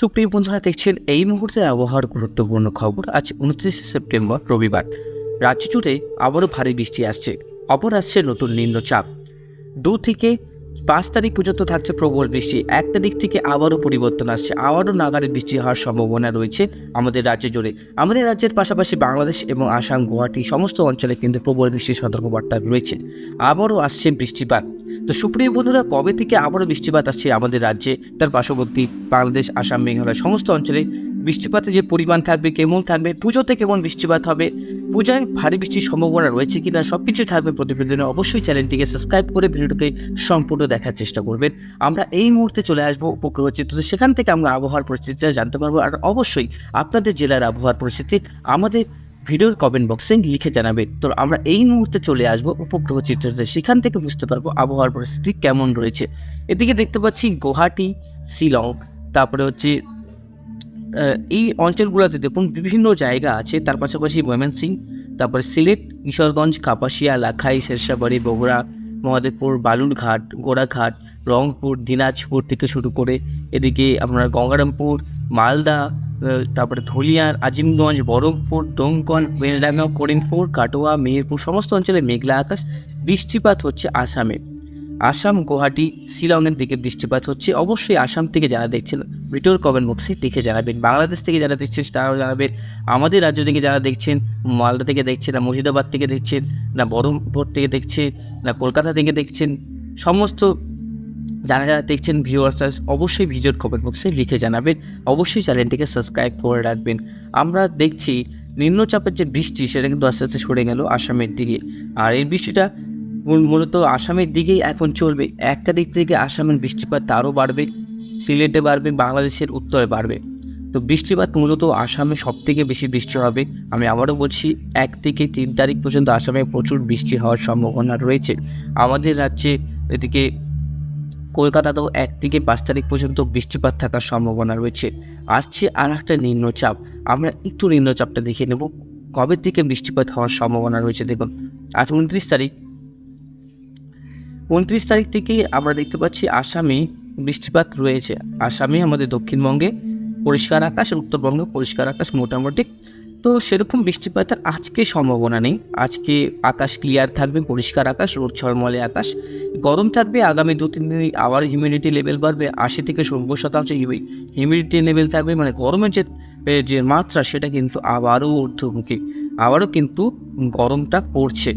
সুপ্রিয় বন্ধুরা, দেখছেন এই মুহূর্তের আবহাওয়ার গুরুত্বপূর্ণ খবর। আজ উনত্রিশে সেপ্টেম্বর, রবিবার। রাজ্য জুড়ে আবারও ভারী বৃষ্টি আসছে। অপর আসছে নতুন নিম্নচাপ। দু থেকে পাঁচ তারিখ পর্যন্ত থাকছে প্রবল বৃষ্টি। এক তারিখ থেকে আবারও পরিবর্তন আসছে। আবারও নাগারে বৃষ্টি হওয়ার সম্ভাবনা রয়েছে আমাদের রাজ্য জুড়ে। আমাদের রাজ্যের পাশাপাশি বাংলাদেশ এবং আসাম, গুয়াহাটি, সমস্ত অঞ্চলে কিন্তু প্রবল বৃষ্টির সতর্কবার্তা রয়েছে। আবারও আসছে বৃষ্টিপাত। তো সুপ্রিয় বন্ধুরা, কবে থেকে আবারও বৃষ্টিপাত আসছে আমাদের রাজ্যে? তার পার্শ্ববর্তী বাংলাদেশ, আসাম, মেঘালয় সমস্ত অঞ্চলে বৃষ্টিপাতের যে পরিমাণ থাকবে, কেমন থাকবে, পুজোতে কেমন বৃষ্টিপাত হবে, পূজায় ভারী বৃষ্টির সম্ভাবনা রয়েছে কিনা সব কিছুই থাকবে প্রতিবেদনে। অবশ্যই চ্যানেলটিকে সাবস্ক্রাইব করে ভিডিওটিকে সম্পূর্ণ দেখার চেষ্টা করবেন। আমরা এই মুহূর্তে চলে আসব উপগ্রহ চিত্রে। সেখান থেকে আমরা আবহাওয়ার পরিস্থিতিটা জানতে পারব। আর অবশ্যই আপনাদের জেলার আবহাওয়ার পরিস্থিতি, আমাদের ভিডিওর কমেন্ট বক্সে লিখে জানাবেন তো আমরা এই মুহূর্তে চলে আসব উপগ্রহ চিত্রতে সেখান থেকে বুঝতে পারব আবহাওয়ার পরিস্থিতি কেমন রয়েছে। এদিকে দেখতে পাচ্ছি গুয়াহাটি, শিলং, তারপরে হচ্ছে এই অঞ্চলগুলোতে দেখুন বিভিন্ন জায়গা আছে, তার পাশাপাশি ময়মনসিং, তারপরে সিলেট, কিশোরগঞ্জ, কাপাসিয়া, লাখাই, শেরশাবাড়ি, বগুড়া, মহাদেবপুর, বালুরঘাট, গোড়াঘাট, রংপুর, দিনাজপুর থেকে শুরু করে এদিকে আপনার গঙ্গারামপুর, মালদা তারপরে ধুলিয়ার, আজিমগঞ্জ, বরফপুর দমকন বেলডাঙ্গা করিমপুর, কাটোয়া, মেহেরপুর, সমস্ত অঞ্চলে মেঘলা আকাশ, বৃষ্টিপাত হচ্ছে আসামে। আসাম, গুয়াহাটি, শিলংয়ের দিকে বৃষ্টিপাত হচ্ছে। অবশ্যই আসাম থেকে যারা দেখছেন ভিডিওর কমেন্ট বক্সে লিখে জানাবেন। বাংলাদেশ থেকে যারা দেখছেন, তারাও জানাবেন। আমাদের রাজ্য থেকে যারা দেখছেন, মালদা থেকে দেখছেন, না মুর্শিদাবাদ থেকে দেখছেন, না বহরমপুর থেকে দেখছেন, না কলকাতা থেকে দেখছেন, সমস্ত যারা যারা দেখছেন ভিউয়ার্স অবশ্যই ভিডিওর কমেন্ট বক্সে লিখে জানাবেন। অবশ্যই চ্যানেলটিকে সাবস্ক্রাইব করে রাখবেন। আমরা দেখছি নিম্নচাপের যে বৃষ্টি, সেটা কিন্তু আস্তে আস্তে সরে গেল আসামের দিকে। আর এই বৃষ্টিটা মূলত আসামের দিকেই এখন চলবে। একটা তারিখ থেকে আসামের বৃষ্টিপাত আরও বাড়বে, সিলেটে বাড়বে, বাংলাদেশের উত্তরে বাড়বে। তো বৃষ্টিপাত মূলত আসামে সব থেকে বেশি বৃষ্টি হবে। আমি আবারও বলছি, এক থেকে তিন তারিখ পর্যন্ত আসামে প্রচুর বৃষ্টি হওয়ার সম্ভাবনা রয়েছে। আমাদের রাজ্যে এদিকে কলকাতাতেও এক থেকে পাঁচ তারিখ পর্যন্ত বৃষ্টিপাত থাকার সম্ভাবনা রয়েছে। আসছে আর একটা নিম্নচাপ। আমরা একটু নিম্নচাপটা দেখে নেব। কবে থেকে বৃষ্টিপাত হওয়ার সম্ভাবনা রয়েছে দেখুন। আজ উনত্রিশ তারিখ। উনত্রিশ তারিখ থেকে আমরা দেখতে পাচ্ছি আসামে বৃষ্টিপাত রয়েছে। আসামে আমাদের দক্ষিণবঙ্গে পরিষ্কার আকাশ, উত্তরবঙ্গে পরিষ্কার আকাশ মোটামুটি। তো সেরকম বৃষ্টিপাতের আজকে সম্ভাবনা নেই। আজকে আকাশ ক্লিয়ার থাকবে, পরিষ্কার আকাশ, রোদ ঝলমলে আকাশ। গরম থাকবে, আগামী দু, তিন দিন আবার হিউমিডিটি লেভেল বাড়বে, আশি থেকে নব্বই শতাংশ হিউমিডিটি লেভেল থাকবে। মানে গরমের যে যে মাত্রা, সেটা কিন্তু আবারও ঊর্ধ্বমুখী, আবারও কিন্তু গরমটা পড়ছে।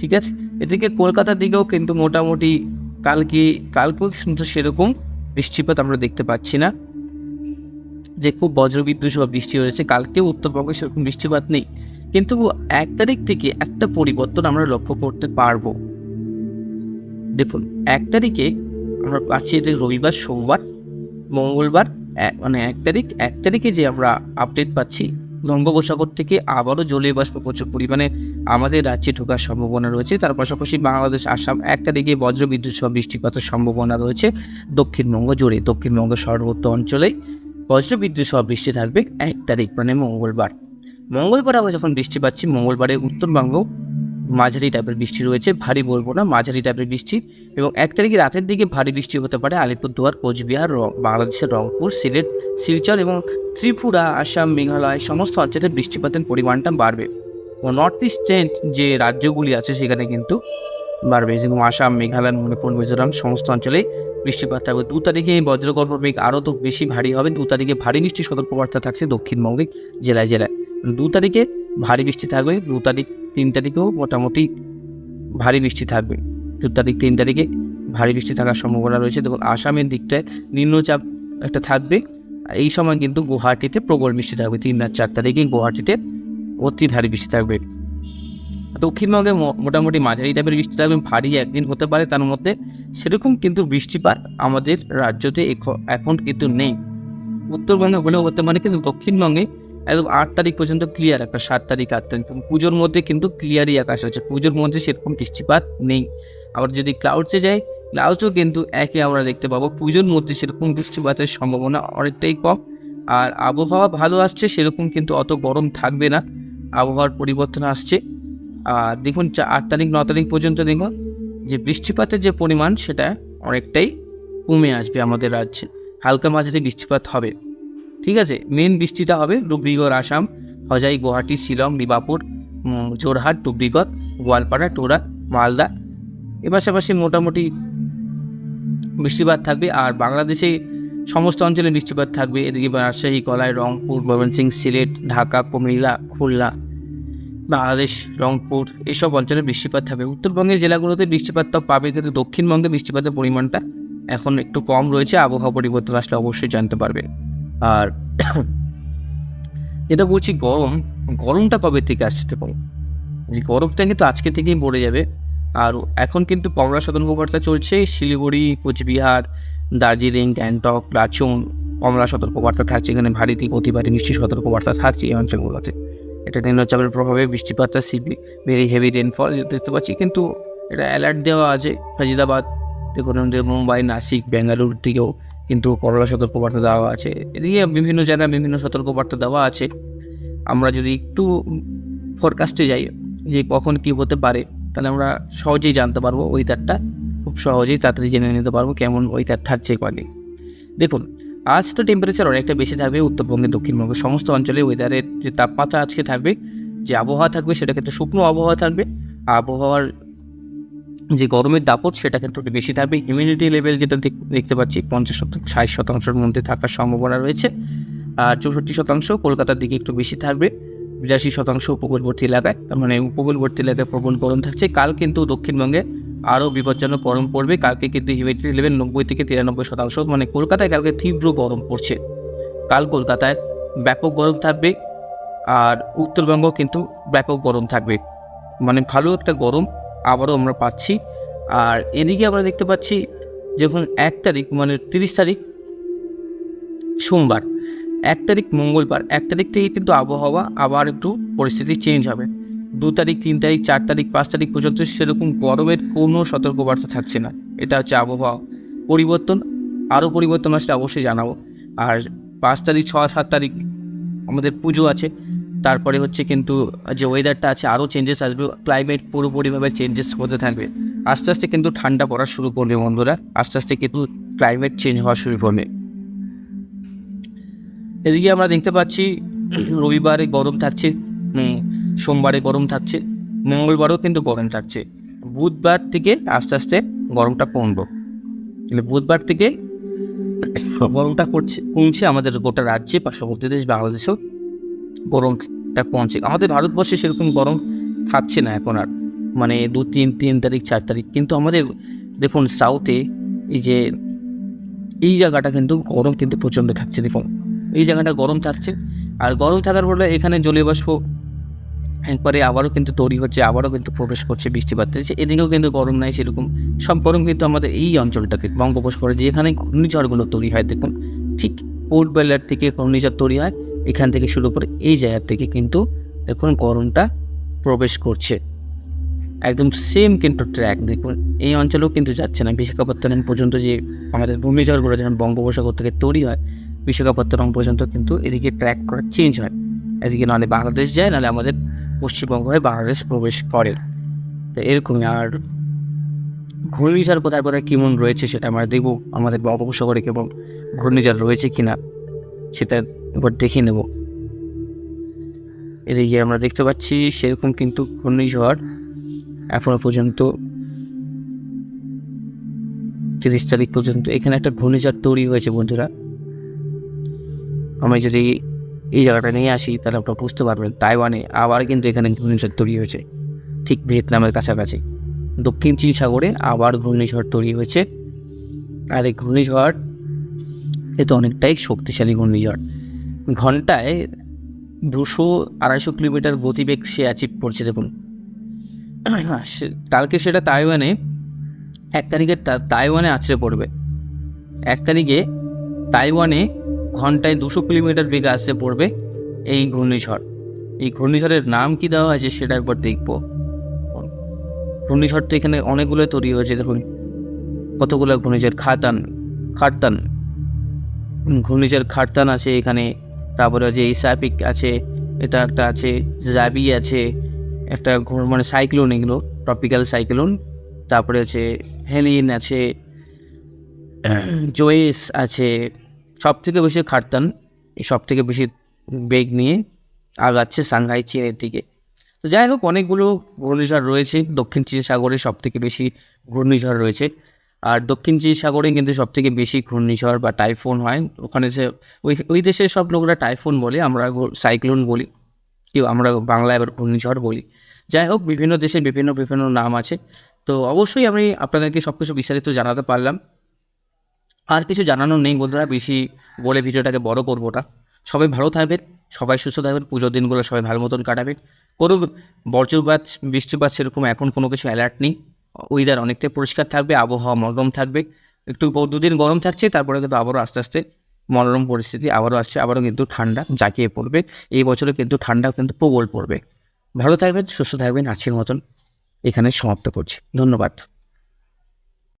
ঠিক আছে? এদিকে কলকাতার দিকেও কিন্তু মোটামুটি কালকে, কালকেও কিন্তু সেরকম বৃষ্টিপাত আমরা দেখতে পাচ্ছি না। যে খুব বজ্রবিদ্যুৎ সহ বৃষ্টি হয়েছে, কালকেও উত্তরবঙ্গে সেরকম বৃষ্টিপাত নেই। কিন্তু এক তারিখ থেকে একটা পরিবর্তন আমরা লক্ষ্য করতে পারব। দেখুন, এক তারিখে আমরা পাচ্ছি যে রবিবার, সোমবার, মঙ্গলবার মানে এক তারিখ, এক তারিখে যে আমরা আপডেট পাচ্ছি, বঙ্গোপসাগর থেকে আবারও জলীয় বাষ্প প্রচুর পরিমাণে আমাদের রাজ্যে ঢোকার সম্ভাবনা রয়েছে। তার পাশাপাশি বাংলাদেশ, আসাম, এক তারিখে বজ্রবিদ্যুৎ সহ বৃষ্টিপাতের সম্ভাবনা রয়েছে দক্ষিণবঙ্গ জুড়ে। দক্ষিণবঙ্গ সর্বত্র অঞ্চলেই বজ্রবিদ্যুৎ সহ বৃষ্টি থাকবে এক তারিখ মানে মঙ্গলবার। মঙ্গলবার আমরা যখন বৃষ্টি পাচ্ছি, মঙ্গলবারে উত্তরবঙ্গ মাঝারি টাইপের বৃষ্টি রয়েছে, ভারী বলব না, মাঝারি টাইপের বৃষ্টি এবং এক তারিখে রাতের দিকে ভারী বৃষ্টি হতে পারে আলিপুরদুয়ার, কোচবিহার বাংলাদেশের রংপুর, সিলেট, শিলচর এবং ত্রিপুরা, আসাম, মেঘালয় সমস্ত অঞ্চলে বৃষ্টিপাতের পরিমাণটা বাড়বে। ও নর্থ ইস্টের যে রাজ্যগুলি আছে সেখানে কিন্তু বাড়বে যেমন আসাম, মেঘালয়, মণিপুর, মিজোরাম সমস্ত অঞ্চলেই বৃষ্টিপাত থাকবে। দু তারিখে এই বজ্রগর্ভ মেঘ আরও তো বেশি ভারী হবে। দু তারিখে ভারী বৃষ্টির সতর্কবার্তা থাকছে দক্ষিণবঙ্গে জেলায় জেলায়। দু তারিখে ভারী বৃষ্টি থাকবে। দু তারিখ, তিন তারিখেও মোটামুটি ভারী বৃষ্টি থাকবে। দু তারিখ, তিন তারিখে ভারী বৃষ্টি থাকার সম্ভাবনা রয়েছে। দেখুন, আসামের দিকটায় নিম্নচাপ একটা থাকবে। এই সময় কিন্তু গুয়াহাটিতে প্রবল বৃষ্টি থাকবে। তিন আর চার তারিখে গুয়াহাটিতে অতি ভারী বৃষ্টি থাকবে। দক্ষিণবঙ্গে মোটামুটি মাঝারি টাইপের বৃষ্টি থাকবে ভারী একদিন হতে পারে, তার মধ্যে সেরকম কিন্তু বৃষ্টিপাত আমাদের রাজ্যতে এখন কিন্তু নেই। উত্তরবঙ্গে হলেও হতে পারে কিন্তু দক্ষিণবঙ্গে একদম আট তারিখ পর্যন্ত ক্লিয়ার আকাশ, সাত তারিখ, আট তারিখ পুজোর মধ্যে কিন্তু ক্লিয়ারই আকাশ আছে, পুজোর মধ্যে সেরকম বৃষ্টিপাত নেই। আবার যদি ক্লাউডসে যাই ক্লাউডসও কিন্তু একে আমরা দেখতে পাবো, পুজোর মধ্যে সেরকম বৃষ্টিপাতের সম্ভাবনা অনেকটাই কম, আর আবহাওয়া ভালো আসছে, সেরকম কিন্তু অত গরম থাকবে না, আবহাওয়ার পরিবর্তন আসছে। দেখুন চা- আট তারিখ ন তারিখ পর্যন্ত দেখুন যে বৃষ্টিপাতের যে পরিমাণ সেটা অনেকটাই কমে আসবে আমাদের রাজ্যে। হালকা মাঝারি বৃষ্টিপাত হবে। ঠিক আছে? মেন বৃষ্টিটা হবে ডুবরিগড় আসাম হজাই গুয়াহাটি শিলং দিমাপুর উম, জোরহাট ডুবরিগড় গোয়ালপাড়া টোরা মালদা। এ পাশাপাশি মোটামুটি বৃষ্টিপাত থাকবে আর বাংলাদেশে সমস্ত অঞ্চলে বৃষ্টিপাত থাকবে। এদিকে রাজশাহী কলাই রংপুর ময়মনসিংহ সিলেট ঢাকা কুমিল্লা খুলনা বাংলাদেশ, রংপুর এসব অঞ্চলে বৃষ্টিপাত থাকবে উত্তরবঙ্গের জেলাগুলোতে বৃষ্টিপাত তো পাবে কিন্তু দক্ষিণবঙ্গে বৃষ্টিপাতের পরিমাণটা এখন একটু কম রয়েছে। আবহাওয়া পরিবর্তন আসলে অবশ্যই জানতে পারবে আর যেটা বলছি, গরম, গরমটা কবে থেকে আসতে পারে এই গরমটা কিন্তু আজকে থেকেই পড়ে যাবে। আর এখন কিন্তু কমলা সতর্কবার্তা চলছে। শিলিগুড়ি, কোচবিহার, দার্জিলিং, গ্যাংটক লাচুং কমলা সতর্কবার্তা থাকছে। এখানে ভারী থেকে অতি ভারী মিষ্টি সতর্কবার্তা থাকছে এই অঞ্চলগুলোতে। এটা নিম্নচাপের প্রভাবে বৃষ্টিপাতটা সিভি ভেরি হেভি রেনফল দেখতে পাচ্ছি। কিন্তু এটা অ্যালার্ট দেওয়া আছে ফাজিদাবাদ দেখুন মুম্বাই, নাসিক, বেঙ্গালুরু থেকেও কিন্তু করোনা সতর্কবার্তা দেওয়া আছে। এদিকে বিভিন্ন জায়গায় বিভিন্ন সতর্কবার্তা দেওয়া আছে। আমরা যদি একটু ফরকাস্টে যাই যে কখন কি হতে পারে, তাহলে আমরা সহজেই জানতে পারব ওয়েদারটা খুব সহজেই তাড়াতাড়ি জেনে নিতে পারব কেমন ওয়েদার থাকছে কদিন। দেখুন আজ তো টেম্পারেচার অনেকটা বেশি থাকবে উত্তরবঙ্গে দক্ষিণবঙ্গে সমস্ত অঞ্চলে ওয়েদারের যে তাপমাত্রা আজকে থাকবে, যে আবহাওয়া থাকবে সেটা কিন্তু শুকনো আবহাওয়া থাকবে। আবহাওয়ার যে গরমের দাপট সেটা কিন্তু একটু বেশি থাকবে। হিউমিডিটি লেভেল যেটা দেখ- দেখতে পাচ্ছি, পঞ্চাশ শতাংশ, ষাট শতাংশের মধ্যে থাকার সম্ভাবনা রয়েছে। আর চৌষট্টি শতাংশ কলকাতার দিকে একটু বেশি থাকবে। বিরাশি শতাংশ উপকূলবর্তী এলাকায় মানে উপকূলবর্তী এলাকায় প্রবল গরম থাকছে। কাল কিন্তু দক্ষিণবঙ্গে আরও বিপজ্জনক গরম পড়বে। কালকে কিন্তু হিউমিডিটি লেভেল নব্বই থেকে তিরানব্বই শতাংশ মানে কলকাতায় কালকে তীব্র গরম পড়ছে। কাল কলকাতায় ব্যাপক গরম থাকবে আর উত্তরবঙ্গ কিন্তু ব্যাপক গরম থাকবে। মানে ভালো একটা গরম আবারও আমরা পাচ্ছি। আর এদিকে আমরা দেখতে পাচ্ছি যখন এক তারিখ মানে তিরিশ তারিখ সোমবার, এক তারিখ মঙ্গলবার, এক তারিখ থেকে কিন্তু আবহাওয়া আবার একটু পরিস্থিতি চেঞ্জ হবে। দু তারিখ, তিন তারিখ, চার তারিখ, পাঁচ তারিখ পর্যন্ত সেরকম গরমের কোনো সতর্কবার্তা থাকছে না। এটা হচ্ছে আবহাওয়া পরিবর্তন, আরও পরিবর্তন আসলে অবশ্যই জানাব। আর পাঁচ তারিখ, ছ, সাত তারিখ আমাদের পুজো আছে। তারপরে হচ্ছে কিন্তু যে ওয়েদারটা আছে, আরও চেঞ্জেস আসবে। ক্লাইমেট পুরোপুরিভাবে চেঞ্জেস হতে থাকবে। আস্তে আস্তে কিন্তু ঠান্ডা পড়া শুরু করবে বন্ধুরা। আস্তে আস্তে কিন্তু ক্লাইমেট চেঞ্জ হওয়া শুরু করবে। এদিকে আমরা দেখতে পাচ্ছি, রবিবারে গরম থাকছে। সোমবারে গরম থাকছে, মঙ্গলবারও কিন্তু গরম থাকছে। বুধবার থেকে আস্তে আস্তে গরমটা কমবো। তাহলে বুধবার থেকে গরমটা করছে কমছে আমাদের গোটা রাজ্যে, পার্শ্ববর্তী দেশ, বাংলাদেশেও গরমটা কমছে। আমাদের ভারতবর্ষে সেরকম গরম থাকছে না এখন আর। মানে দু তিন তিন তারিখ, চার তারিখ, কিন্তু আমাদের দেখুন সাউথে এই যে, এই জায়গাটা কিন্তু গরম কিন্তু প্রচণ্ড থাকছে, দেখুন। এই জায়গাটা গরম থাকছে, আর গরম থাকার ফলে এখানে জলীয় বাষ্প একবারে আবারও কিন্তু তৈরি হচ্ছে, আবারও কিন্তু প্রবেশ করছে বৃষ্টিপাত। হচ্ছে এদিকেও কিন্তু গরম নাই সেরকম। সব গরম কিন্তু আমাদের এই অঞ্চলটাতে বঙ্গোপসাগরে, যেখানে ঘূর্ণিঝড়গুলো তৈরি হয়, দেখুন, ঠিক পোর্ট বেলার থেকে ঘূর্ণিঝড় তৈরি হয়, এখান থেকে শুরু করে এই জায়গা থেকে কিন্তু এখন গরমটা প্রবেশ করছে। একদম সেম কিন্তু ট্র্যাক দেখুন, এই অঞ্চলেও কিন্তু যাচ্ছে না। বিশাখাপত্তনম পর্যন্ত যে আমাদের ঘূর্ণিঝড়গুলো যখন বঙ্গোপসাগর থেকে তৈরি হয়, বিশাখাপত্তনম পর্যন্ত কিন্তু এদিকে ট্র্যাক করা চেঞ্জ হয়। এদিকে নাহলে বাংলাদেশ যায়, নাহলে আমাদের পশ্চিমবঙ্গ হয়ে বাংলাদেশ প্রবেশ করে। তো এরকমই আর ঘূর্ণিঝড় কোথায় কোথায় কেমন রয়েছে সেটা আমরা দেখব, আমাদের বঙ্গোপসাগরে কেমন ঘূর্ণিঝড় রয়েছে কি না সেটা এবার দেখে নেব। এদিকে আমরা দেখতে পাচ্ছি সেরকম কিন্তু ঘূর্ণিঝড় এখনও পর্যন্ত তিরিশ তারিখ পর্যন্ত এখানে একটা ঘূর্ণিঝড় তৈরি হয়েছে বন্ধুরা। আমি যদি এই জায়গাটা নিয়ে আসি, তাহলে আপনারা বুঝতে পারবেন। তাইওয়ানে আবার কিন্তু এখানে ঘূর্ণিঝড় তৈরি হয়েছে। ঠিক ভিয়েতনামের কাছাকাছি। দক্ষিণ চীন সাগরে আবার ঘূর্ণিঝড় তৈরি হয়েছে। আর এই ঘূর্ণিঝড়, এ তো অনেকটাই শক্তিশালী ঘূর্ণিঝড়। ঘন্টায় দুশো আড়াইশো কিলোমিটার গতিবেগ সে অ্যাচিভ করছে, দেখুন। কালকে সেটা তাইওয়ানে, এক তারিখে তাইওয়ানে আছড়ে পড়বে। এক তারিখে তাইওয়ানে ঘন্টায় দুশো কিলোমিটার বেগে আসতে পড়বে এই ঘূর্ণিঝড়। এই ঘূর্ণিঝড়ের নাম কি দেওয়া হয়েছে সেটা একবার দেখব। ঘূর্ণিঝড় তো এখানে অনেকগুলো তৈরি হয়েছে দেখুন। কতগুলো ঘূর্ণিঝড় খাতান খারতান উম, ঘূর্ণিঝড় খারতান আছে এখানে তারপরে যে ইসাপিক আছে এটা একটা আছে জাবি আছে একটা মানে সাইক্লোন এগুলো ট্রপিক্যাল সাইক্লোন। তারপরে হচ্ছে হেলিন আছে জোয়েস আছে সব থেকে বেশি খাটতান সব থেকে বেশি বেগ নিয়ে আগাচ্ছে সাংহাই চীনের দিকে। তো যাই হোক, অনেকগুলো ঘূর্ণিঝড় রয়েছে, দক্ষিণ চীন সাগরে সব থেকে বেশি ঘূর্ণিঝড় রয়েছে। আর দক্ষিণ চীন সাগরে কিন্তু সব থেকে বেশি ঘূর্ণিঝড় বা টাইফুন হয়। ওখানে যে ওই ওই দেশের সব লোকরা টাইফুন বলে, আমরা সাইক্লোন বলি, কেউ আমরা বাংলায় আবার ঘূর্ণিঝড় বলি। যাই হোক, বিভিন্ন দেশে বিভিন্ন বিভিন্ন নাম আছে। তো অবশ্যই আমি আপনাদেরকে সব কিছু বিস্তারিত জানাতে পারলাম। আর কিছু জানানো নেই বন্ধুরা, বেশি বলে ভিডিওটাকে বড় করব না। সবাই ভালো থাকবেন, সবাই সুস্থ থাকবেন, পুজোর দিনগুলো সবাই ভালো মতন কাটাবেন। কোনো বজ্রপাত, বৃষ্টিপাত সেরকম এখন কোনো কিছু অ্যালার্ট নেই। ওয়েদার অনেকটাই পরিষ্কার থাকবে, আবহাওয়া মনোরম থাকবে। একটু দুদিন গরম থাকছে, তারপরে কিন্তু আবারও আস্তে আস্তে মনোরম পরিস্থিতি আবারও আসছে, আবারও কিন্তু ঠান্ডা জাঁকিয়ে পড়বে। এই বছরে কিন্তু ঠান্ডা কিন্তু প্রবল পড়বে। ভালো থাকবেন, সুস্থ থাকবেন, আজকের মতন এখানে সমাপ্ত করছি। ধন্যবাদ।